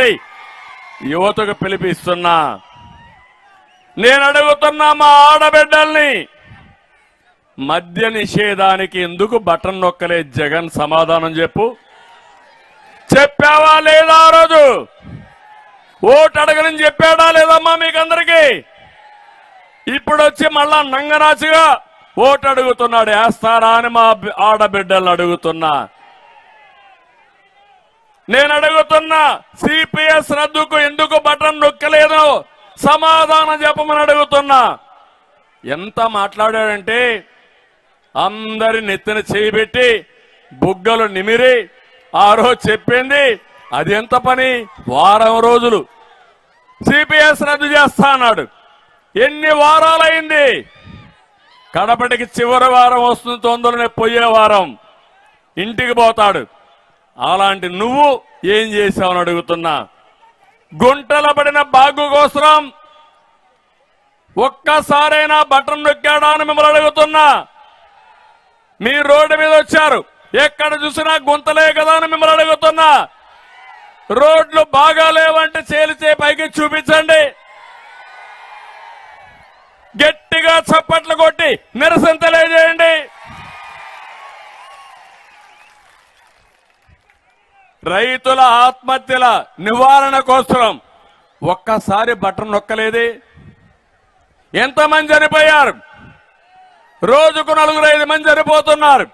మరొకసారి యువతకు పిలిపిస్తున్నా. నేను అడుగుతున్నా మా ఆడబిడ్డల్ని మద్య నిషేధానికి ఎందుకు బటన్ నొక్కలే జగన్ సమాధానం చెప్పు. చెప్పావా లేదా ఆ రోజు? ఓటు అడగనని చెప్పాడా లేదమ్మా మీకందరికీ? ఇప్పుడు వచ్చి మళ్ళా నంగరాజుగా ఓటు అడుగుతున్నాడు వేస్తారా అని మా ఆడబిడ్డలు అడుగుతున్నా. నేను అడుగుతున్నా సిపిఎస్ రద్దుకు ఎందుకు బటన్ నొక్కలేదు? సమాధానం చెప్పమని అడుగుతున్నా. ఎంత మాట్లాడాడంటే అందరి నెత్తిన చేయిబెట్టి బుగ్గలు నిమిరి ఆ రోజు చెప్పింది అది ఎంత పని? వారం రోజులు. సిపిఎస్ రద్దు చేస్తా అన్నాడు. ఎన్ని వారాలైంది? కడపటికి చివరి వారం వస్తుంది తొందరనే పోయే వారం. ఇంటికి పోతాడు. అలాంటి నువ్వు ఏం చేశావని అడుగుతున్నా. గుంటల పడిన బాగు కోసం ఒక్కసారైనా బటన్ నొక్కాడా అని మిమ్మల్ని అడుగుతున్నా. మీ రోడ్డు మీద వచ్చారు. ఎక్కడ చూసినా గుంతలే కదా అని మిమ్మల్ని అడుగుతున్నా. రోడ్లు బాగా లేవంటే చేలిచే పైకి చూపించండి. గట్టిగా చప్పట్లు కొట్టి నిరసన రైతుల ఆత్మహత్యల నివారణ కోసం ఒక్కసారి బటన్ నొక్కలేదే. ఎంతమంది చనిపోయారు? రోజుకు నలుగురు ఐదు మంది చనిపోతున్నారు.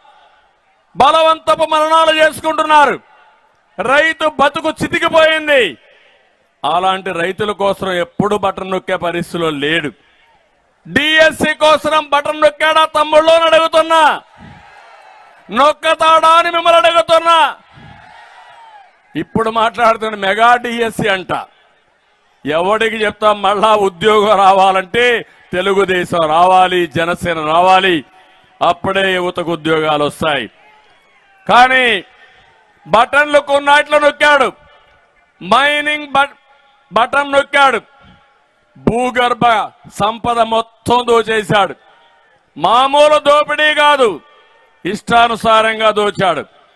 బలవంతపు మరణాలు చేసుకుంటున్నారు. రైతు బతుకు చితికిపోయింది. అలాంటి రైతుల కోసం ఎప్పుడు బటన్ నొక్కే పరిస్థితిలో లేడు. డిఎస్సి కోసం బటన్ నొక్కాడా? తమ్ముళ్ళు అడుగుతున్నా. నొక్కతాడా అని మిమ్మల్ని అడుగుతున్నా. ఇప్పుడు మాట్లాడుతున్న మెగా డిఎస్సి అంట. ఎవడికి చెప్తాం మళ్ళా ఉద్యోగం రావాలంటే తెలుగుదేశం రావాలి జనసేన రావాలి. అప్పుడే యువతకు ఉద్యోగాలు వస్తాయి. కానీ బటన్లు కొన్నాట్లు నొక్కాడు. మైనింగ్ బట్- బటన్ నొక్కాడు. భూగర్భ సంపద మొత్తం దోచేశాడు. మామూలు దోపిడీ కాదు. ఇష్టానుసారంగా దోచాడు.